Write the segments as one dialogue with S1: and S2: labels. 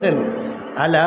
S1: আলা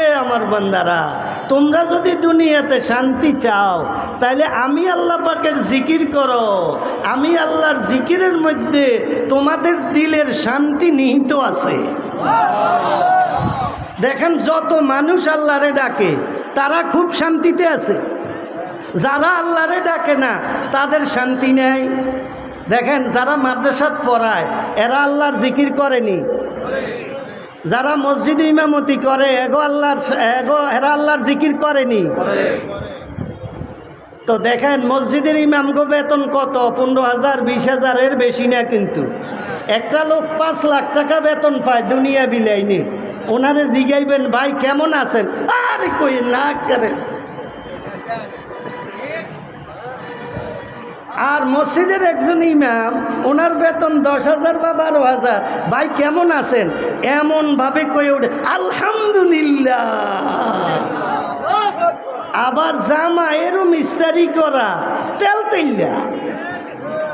S1: এ আমার বান্দারা, তোমরা যদি দুনিয়াতে শান্তি চাও তাহলে আমি আল্লাহ পাকের জিকির করো। আমি আল্লাহর জিকিরের মধ্যে তোমাদের দিলের শান্তি নিহিত আছে। দেখেন, যত মানুষ আল্লাহরে ডাকে, তারা খুব শান্তিতে আছে। যারা আল্লাহরে ডাকে না, তাদের শান্তি নেই। দেখেন, যারা মাদ্রাসাত পড়ায়, এরা আল্লাহর জিকির করেনি। যারা মসজিদ ইমামতি করে, এগো আল্লাহর এগো, এরা আল্লাহর জিকির করেনি। তো দেখেন, মসজিদের ইমামগো বেতন কত? পনেরো হাজার, বিশ হাজারের বেশি না কিন্তু। একটা লোক পাঁচ লাখ টাকা বেতন পায় দুনিয়া বিলাইনি ওনারে জিগাইবেন, ভাই, কেমন আছেন? আরে কই, না করে আর মসজিদের একজন ইমাম, ওনার বেতন দশ হাজার বা বারো হাজার। ভাই, কেমন আছেন? এমনভাবে কয়ে ওঠে আলহামদুলিল্লাহ। আবার জামা এরও মিস্তারি করা, তেল তেল্লা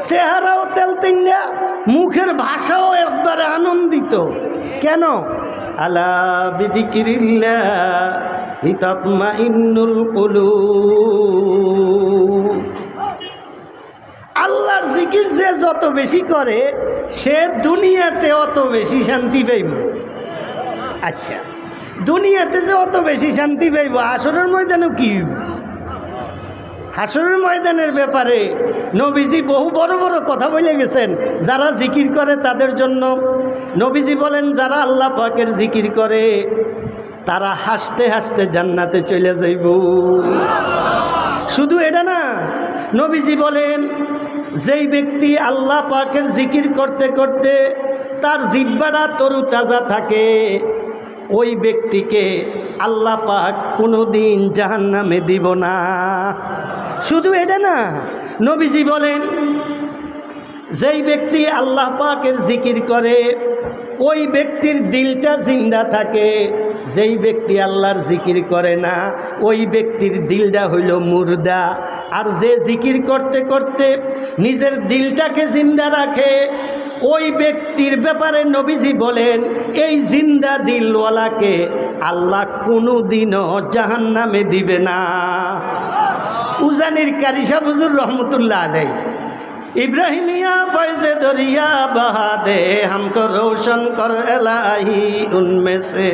S1: চেহারাও তেল তেল্লা মুখের ভাষাও একবারে আনন্দিত। কেন? আলা বিদিকিরিল্লা হিতাত্মা ইন্নুল কুলু আল্লাহর জিকির যে যত বেশি করে, সে দুনিয়াতে অত বেশি শান্তি পাইব। আচ্ছা দুনিয়াতে যে অত বেশি শান্তি পাইব আসরের ময়দানেও কি? হাসরের ময়দানের ব্যাপারে নবীজি বহু বড় বড় কথা বলে গেছেন। যারা জিকির করে তাদের জন্য নবীজি বলেন, যারা আল্লাহ পাকের জিকির করে, তারা হাসতে হাসতে জান্নাতে চলে যাইব। শুধু এটা না, নবীজি বলেন যেই ব্যক্তি আল্লাহ পাকের জিকির করতে করতে তার জিব্বাটা তরু তাজা থাকে, ওই ব্যক্তিকে আল্লাহ পাক কোনো দিন জাহান নামে দিব না। শুধু এটা না, নবীজি বলেন, যেই ব্যক্তি আল্লাহ পাকের জিকির করে, ওই ব্যক্তির দিলটা জিন্দা থাকে, যেই ব্যক্তি আল্লাহর জিকির করে না, ওই ব্যক্তির দিলটা হইল মুর্দা। আর যে জিকির করতে করতে নিজের দিলটাকে জিন্দা রাখে, ওই ব্যক্তির ব্যাপারে নবীজি বলেন, এই জিন্দা দিলওয়ালাকে আল্লাহ কোনো দিনও জাহান নামে দিবে না। উজানির কারিশা বুজুর রহমতুল্লাহ আলাই इब्राहिमिया फैज़ दरिया बहा दे हमको रोशन कर एलाही उनमें से।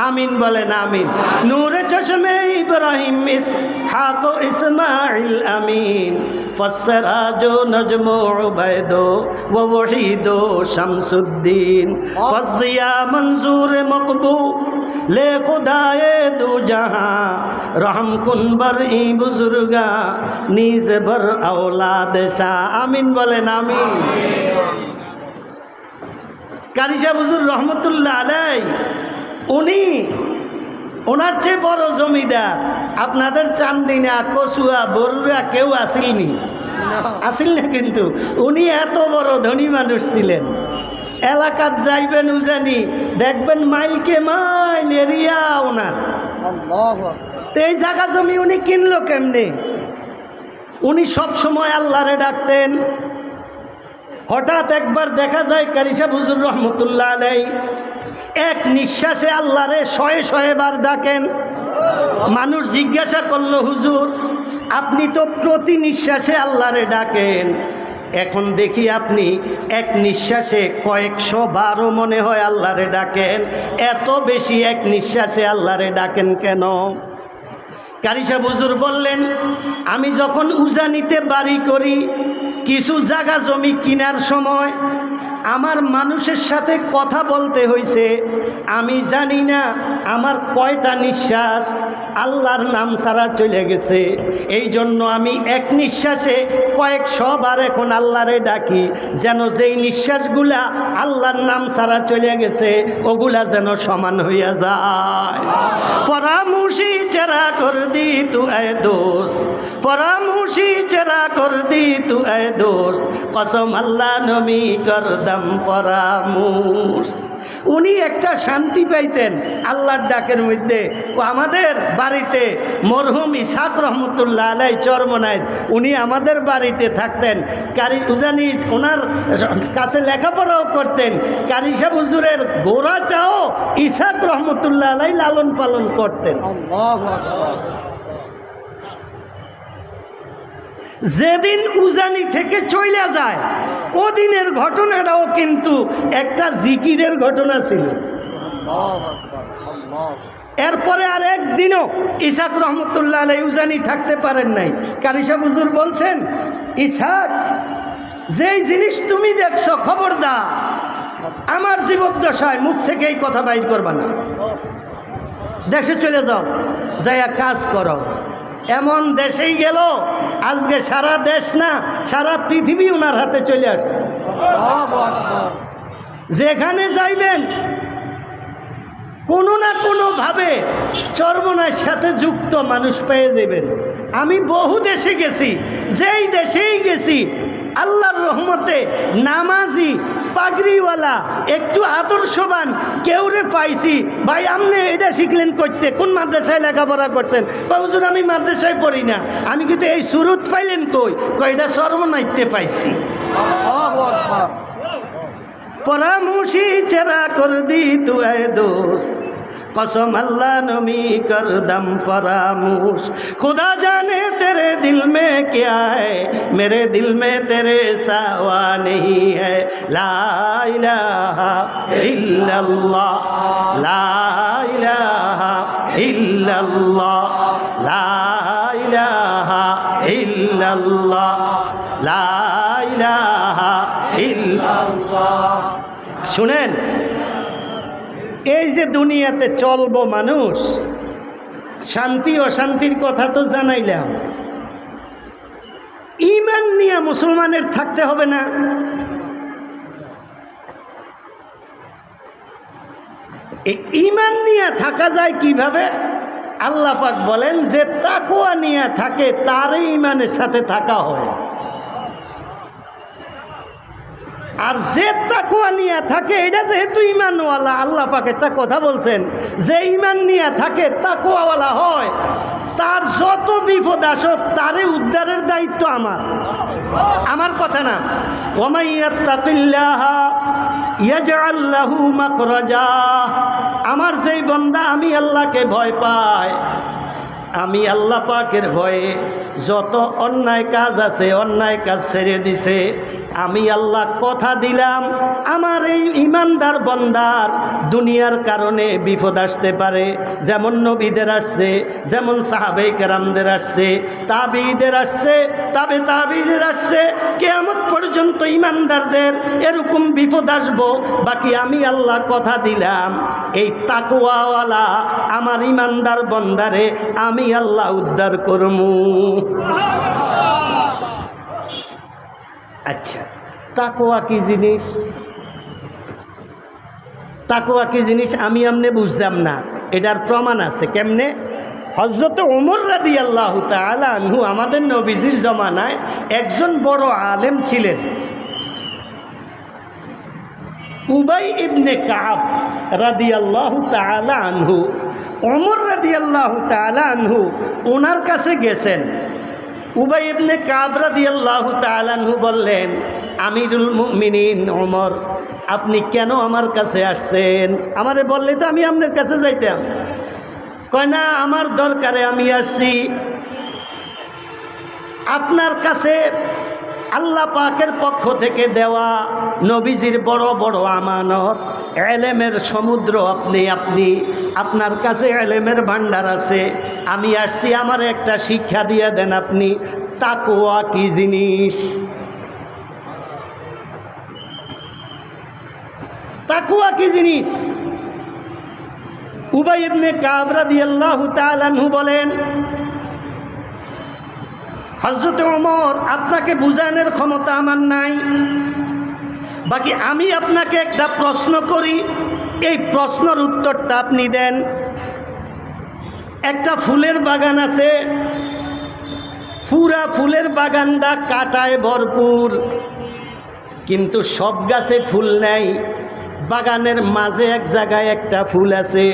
S1: आमीन बोलेन आमीन। नूर चश्मे इब्राहिम इस हाको इस्माइल अमीन फसरा जो नजमो उबैदो व वहीदो शमसुद्दीन। फसिया मंजूर मकबू ले खुदाए दो जहां रहम कुन बर ई बुजुर्गा नीज बर औलाद शाह আমিন বলেন আমিন কারিশা বুজুর রহমতুল্লাহ আলাই উনি ওনার চেয়ে বড় জমিদার আপনাদের চান্দিনা কচুয়া বরুরা কেউ আসিলনি আসিল না কিন্তু উনি এত বড় ধনী মানুষ ছিলেন এলাকাত যাইবেন উজানি দেখবেন মাইলকে মাইল এরিয়া ওনার তো এই জায়গা জমি উনি কিনলো কেমনে? উনি সব সময় আল্লাহরে ডাকতেন। হঠাৎ একবার দেখা যায় কারিসা হুজুর রহমতুল্লাহ আলাই এক নিঃশ্বাসে আল্লাহরে শয়ে শয়ে বার ডাকেন। মানুষ জিজ্ঞাসা করল হুজুর আপনি তো প্রতি নিঃশ্বাসে আল্লাহরে ডাকেন। এখন দেখি আপনি এক নিঃশ্বাসে কয়েকশো বারো মনে হয় আল্লাহরে ডাকেন। এত বেশি এক নিঃশ্বাসে আল্লাহরে ডাকেন কেন? কারিসা বুজুর বললেন, আমি যখন উজানিতে বাড়ি করি, কিছু জায়গা জমি কেনার সময় আমার মানুষের সাথে কথা বলতে হয়েছে আমি জানি না আমার কয়টা নিঃশ্বাস আল্লাহর নাম ছাড়া চলে গেছে। এই জন্য আমি এক নিঃশ্বাসে কয়েকশো বার এখন আল্লাহরে ডাকি, যেন যেই নিঃশ্বাসগুলা আল্লাহর নাম ছাড়া চলে গেছে, ওগুলা যেন সমান হইয়া যায়। পরামুশি চেরা কর দি তু এ দোষ পরামুশি চেরা কর দি তু এ দোষ কসম আল্লাহ নমি কর দম পরামুশ উনি একটা শান্তি পাইতেন আল্লাহর ডাকের মধ্যে। আমাদের বাড়িতে মরহুম ইসাক রহমতুল্লাহ আলাই চরমনায় উনি আমাদের বাড়িতে থাকতেন। কারি উজানি ওনার কাছে লেখাপড়াও করতেন। কারিসা হুজুরের গোড়াটাও ইসাক রহমতুল্লাহ আলাই লালন পালন করতেন। যেদিন উজানি থেকে চলে যায়, ওদিনের ঘটনাটাও কিন্তু একটা জিকিরের ঘটনা ছিল। এরপরে আর একদিনও ইসাক রহমতুল্লাহ আলাই উজানি থাকতে পারেন নাই। কারিসা হুজুর বলছেন, ইসাক, যেই জিনিস তুমি দেখছ, খবরদার, আমার জীবদ্দশায় মুখ থেকে এই কথা বাইর করবা না। দেশে চলে যাও, যাইয়া কাজ করো। এমন দেশেই গেল, আজকে সারা দেশ না, সারা পৃথিবী ওনার হাতে চলে আসছে। যেখানে যাইবেন, কোনো না কোনোভাবে চর্মনার সাথে যুক্ত মানুষ পেয়ে যাবেন। আমি বহু দেশে গেছি, যেই দেশেই গেছি, আল্লাহর রহমতে নামাজি পাগড়িওয়ালা, একটু আদর্শবান, কেউ রে পাইছি। ভাই আপনি এটা শিখলেন করতে কোন মাদ্রাসায় লেখাপড়া করছেন? হুজুর, আমি মাদ্রাসায় পড়ি না। আমি কিন্তু এই সুরুত পাইলেন কই? কয়টা সর্বনাইতে পাইছি। পরামুশি চেরা কর দি তুয় দোষ কসম আল্লাহ নমি কর দম পরামুশ খুদা জানে তে क्या है मेरे दिल में तेरे सावा नहीं है ला इलाहा इल्लल्लाह ला इलाहा इल्लल्लाह ला इलाहा इल्लल्लाह ला इलाहा इल्लल्लाह শুনেন এই যে দুনিয়াতে চলবো মানুষ শান্তি অশান্তির কথা তো জানাইলাম ইমান নিয়ে মুসলমানের থাকতে হবে না। ইমান নিয়ে থাকা যায় কীভাবে? আল্লাহ পাক বলেন যে তাকুয়া নিয়ে থাকে, তারই ইমানের সাথে থাকা হয়। আর যে তাকুয়া নিয়ে থাকে, এটা যেহেতু ইমানওয়ালা, আল্লাহ পাক একটা কথা বলছেন, যে ইমান নিয়ে থাকে তাকুয়াওয়ালা হয়। তার যত বিপদ আসক তারে উদ্ধারের দায়িত্ব আমার। আমার কথা না। আমার যেই বন্দা, আমি আল্লাহকে ভয় পাই। আমি আল্লাহ পাকের ভয়ে যত অন্যায় কাজ আছে, অন্যায় কাজ ছেড়ে দিছে আমি আল্লাহ কথা দিলাম। আমার এই ইমানদার বন্দার দুনিয়ার কারণে বিপদ আসতে পারে। যেমন নবীদের আসছে, যেমন সাহাবে কেরামদের আসছে, তাবিদের আসছে, তাবে তাবিদের আসছে। কেয়ামত পর্যন্ত ইমানদারদের এরকম বিপদ আসব। বাকি আমি আল্লাহ কথা দিলাম। এই তাকুয়াওয়ালা আমার ইমানদার বন্দারে আমি আল্লাহ উদ্ধার করমু। আচ্ছা তাকোয়া কি জিনিস? তাকোয়া কি জিনিস আমি আমনে বুঝতাম না, এটার প্রমাণ আছে কেমনে? হজরত ওমর রাদি আল্লাহ আনহু আমাদের নবীজির জমানায় একজন বড় আলেম ছিলেন। উবাই ইবনে কাব রাদি আল্লাহ আনহু অমর রাদি আল্লাহ আনহু ওনার কাছে গেছেন। উবাই ইবনে কাবরা রাদি আল্লাহ তালানহু বললেন, আমিরুল মিনিন অমর আপনি কেন আমার কাছে আসছেন? আমারে বললে, তো আমি আপনার কাছে যাইতাম। কয়, না, আমার দরকারে আমি আসছি। আপনার কাছে আল্লাহ পাকের পক্ষ থেকে দেওয়া নবীজির বড় বড় আমানত। এলেমের সমুদ্র আপনি আপনি, আপনার কাছে এলেমের ভাণ্ডার আছে। আমি আসছি, আমার একটা শিক্ষা দিয়ে দেন আপনি তাকুয়া কি জিনিস? তাকুয়া কি জিনিস? উবাই ইবনে কাবরা দিয়াল্লাহু তাআলাহু বলেন হজরত ওমর আপনাকে বুঝানোর ক্ষমতা আমার নাই। বাকি আমি আপনাকে একটা প্রশ্ন করি, এই প্রশ্নের উত্তরটা আপনি দেন। একটা ফুলের বাগান আছে, পুরা ফুলের বাগানটা কাটায় ভরপুর, কিন্তু সব গাছে ফুল নেই। বাগানের মাঝে এক জায়গায় একটা ফুল আছে।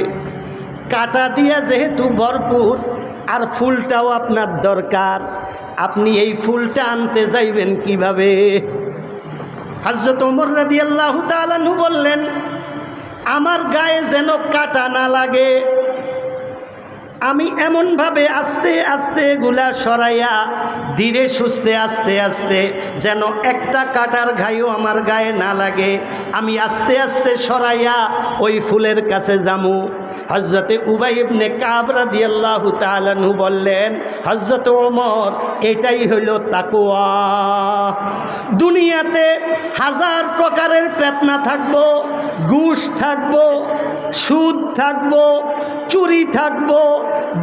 S1: কাটা দিয়া যেহেতু ভরপুর, আর ফুলটাও আপনার দরকার। আপনি এই ফুলটা আনতে যাইবেন কীভাবে? হজরত ওমর বললেন, আমার গায়ে যেন কাটা না লাগে, আমি এমনভাবে আস্তে আস্তে এগুলা সরাইয়া ধীরে সুস্থে আস্তে আস্তে যেন একটা কাটার ঘাইও আমার গায়ে না লাগে, আমি আস্তে আস্তে সরাইয়া ওই ফুলের কাছে যামু। হজরতে উবাই ইবনে কাবরা আল্লাহ তাআলাহু বললেন হজরত ওমর, এটাই হইল তাকুয়া দুনিয়াতে হাজার প্রকারের প্রেতনা থাকব, ঘুষ থাকব, সুদ থাকব, চুরি থাকব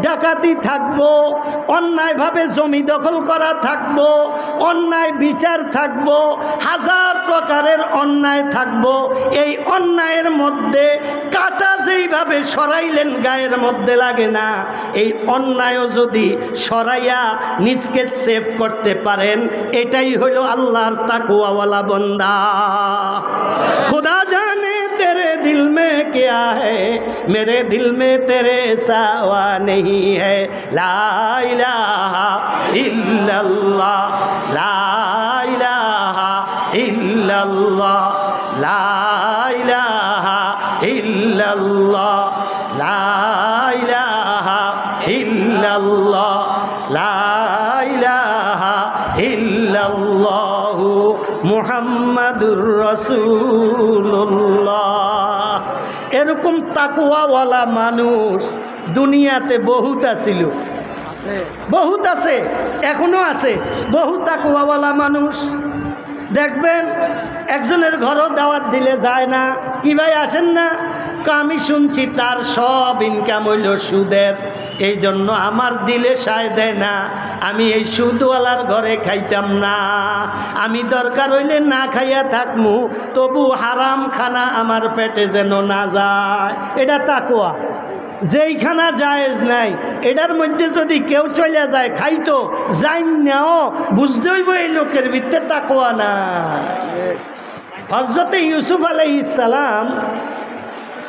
S1: ডাকাতি থাকব, অন্যায়ভাবে জমি দখল করা থাকব, অন্যায় বিচার থাকব, হাজার প্রকারের অন্যায় থাকব। এই অন্যায়ের মধ্যে কাটা যেইভাবে সরাইলেন গায়ের মধ্যে লাগে না, এই অন্যায়ও যদি সরাইয়া নিজকে সেভ করতে পারেন, এটাই হলো আল্লাহর তাকুয়াওয়ালা বন্দা। খুদা तेरे दिल में क्या है मेरे दिल में तेरे सावा नहीं है ला इलाहा इल्लल्लाह ला इलाहा इल्लल्लाह ला इलाहा इल्लल्लाह ला इलाहा इल्लल्लाह ला इलाहा ইল্লাল্লাহু মুহাম্মাদুর রাসূলুল্লাহ এরকম তাকুয়াওয়ালা মানুষ দুনিয়াতে বহুত আছিল। বহুত আছে এখনও আছে। বহু তাকুয়াওয়ালা মানুষ। দেখবেন একজনের ঘরও দাওয়াত দিলে যায় না কি ভাই আসেন না। আমি শুনছি তার সব ইনকাম হইল সুদের এই জন্য আমার দিলে সায় দেয় না। আমি এই সুদওয়ালার ঘরে খাইতাম না। আমি দরকার হইলে না খাইয়া থাকমু, তবু হারাম খানা আমার পেটে যেন না যায়। এটা তাকুয়া যেইখানা জায়েজ নাই, এটার মধ্যে যদি কেউ চলে যায়, খাইতো যাই নাও, বুঝতে হইব এই লোকের ভিত্তে তাকোয়া না হজরতে ইউসুফ আলাইসালাম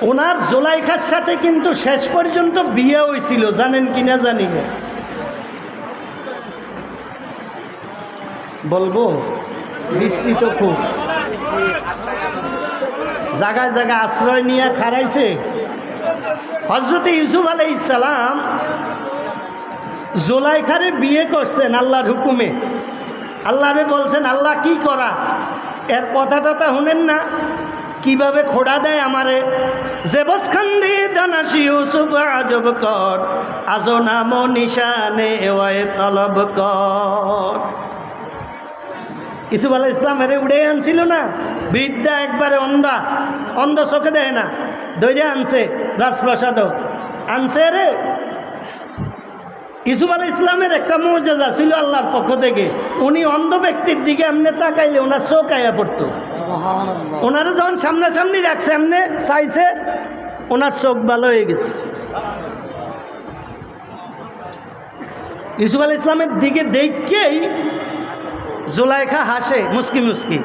S1: ওনার জোলাইখার সাথে কিন্তু শেষ পর্যন্ত বিয়ে হয়েছিল জানেন কিনা জানি না। বলব বৃষ্টি তো খুব। জায়গায় জায়গায় আশ্রয় নিয়ে খারাইছে হজরতে ইউসুফ আলাই ইসালাম জোলাইখারে বিয়ে করছেন আল্লাহর হুকুমে। আল্লাহরে বলছেন, আল্লাহ, কি করা? এর কথা টথা শুনেন না। কীভাবে খোড়া দেয় আমারে? জেবসখান্দি দানাসি ইউসুফ, আজব কর। আজো নাম নিশানে তলব কর। ইসুফ আলাহ ইসলামের উড়ে আনছিল না। বৃদ্ধা একবারে অন্ধা অন্ধ চোখে দেয় না। দৈরে আনছে রাজপ্রাসাদ আনছে রে। ইসুফ আল ইসলামের একটা মর্যাদা ছিল আল্লাহর পক্ষ থেকে। উনি অন্ধ ব্যক্তির দিকে এমনি তাকাইলে ওনার চোখ আয়া পড়তো। ওনারা যখন সামনাসামনি রাখছে এমনি চাইছে ওনার চোখ ভালো হয়ে গেছে। ইসুফ আল ইসলামের দিকে দেখেই জোলাইখা হাসে, মুস্কি মুস্কি।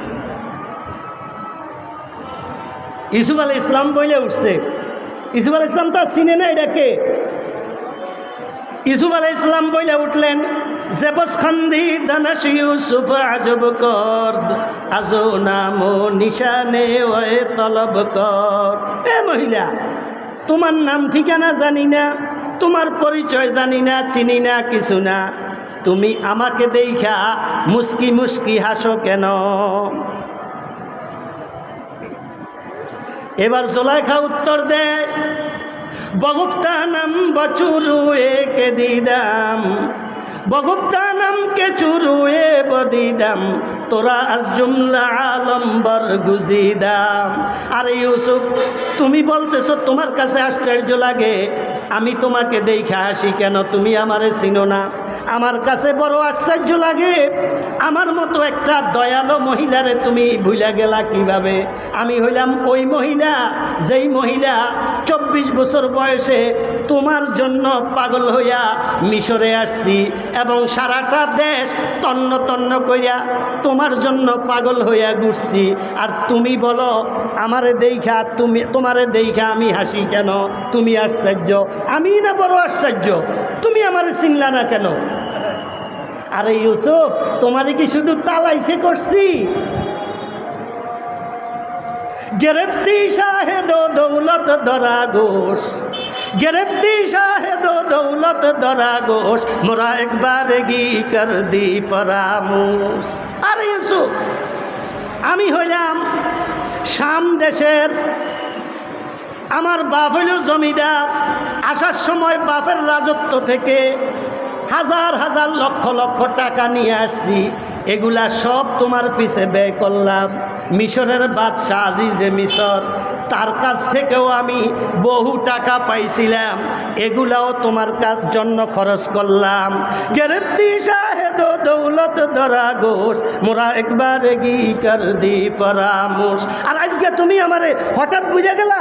S1: ইসুফ আল ইসলাম বইলে উঠছে। ইসুফ আল ইসলাম তো চিনে না এটাকে ইসুফ আল ইসলাম বইলে উঠলেন জেবস খান্দি দানাস ইউসুফ, আজব কর, আজো নাম নিশানে ওয়ে তলব কর। এ মহিলা, তোমার নাম ঠিকানা জানি না, তোমার পরিচয় জানি না, চিনি না, কিছু না। তুমি আমাকে দেখা মুস্কি মুস্কি হাসো কেন? এবার জোলাইখা উত্তর দেয় বগুপ্তানাম বচুরুয়ে কে দিদাম বগুপ্তানাম কে চুরুয়ে বদিদাম, তোরা আজ জুমলা আলম্বর গুজিদাম। আরে ইউসুফ, তুমি বলতেছো তোমার কাছে আশ্চর্য লাগে, আমি তোমাকে দেখে আসি কেন? তুমি আমারে চিনো না। আমার কাছে বড় আশ্চর্য লাগে। আমার মতো একটা দয়ালো মহিলারে তুমি ভুলে গেলা কীভাবে? আমি হইলাম ওই মহিলা, যেই মহিলা চব্বিশ বছর বয়সে তোমার জন্য পাগল হইয়া মিশরে আসছি এবং সারাটা দেশ তন্ন তন্ন কইয়া তোমার জন্য পাগল হইয়া ঘুরছি। আর তুমি বলো, আমারে দেখা তুমি, তোমারে দেখা আমি হাসি কেন? তুমি আশ্চর্য। আমি না বড় আশ্চর্য? তুমি আমারে চিনলা না কেন? আরে ইউসুফ, তোমারে কি শুধু তালাইসে করছি? গেরেফতি শাহেদ দৌলত ধরা ঘোষ। শাহেদ ও দৌলত ধরা ঘোষ, মোরা একবার গি কর দি পরামুস আরে ইউসুফ আমি হইলাম শাম দেশের আমার বাপ হইল জমিদার। আসার সময় বাপের রাজত্ব থেকে হাজার হাজার লক্ষ লক্ষ টাকা নিয়ে আসছি। এগুলা সব তোমার পিছে ব্যয় করলাম। মিশরের বাদশাহ আজিজে মিশর। তার কাছ থেকেও আমি বহু টাকা পাইছিলাম। এগুলাও তোমার কাজ জন্য খরচ করলাম। গেরেপ্তি সাহেদ দৌলত ধরা ঘোষ, মোরা একবার গি কর দি পরামুস আর আজকে তুমি আমারে হঠাৎ বুঝে গেলা?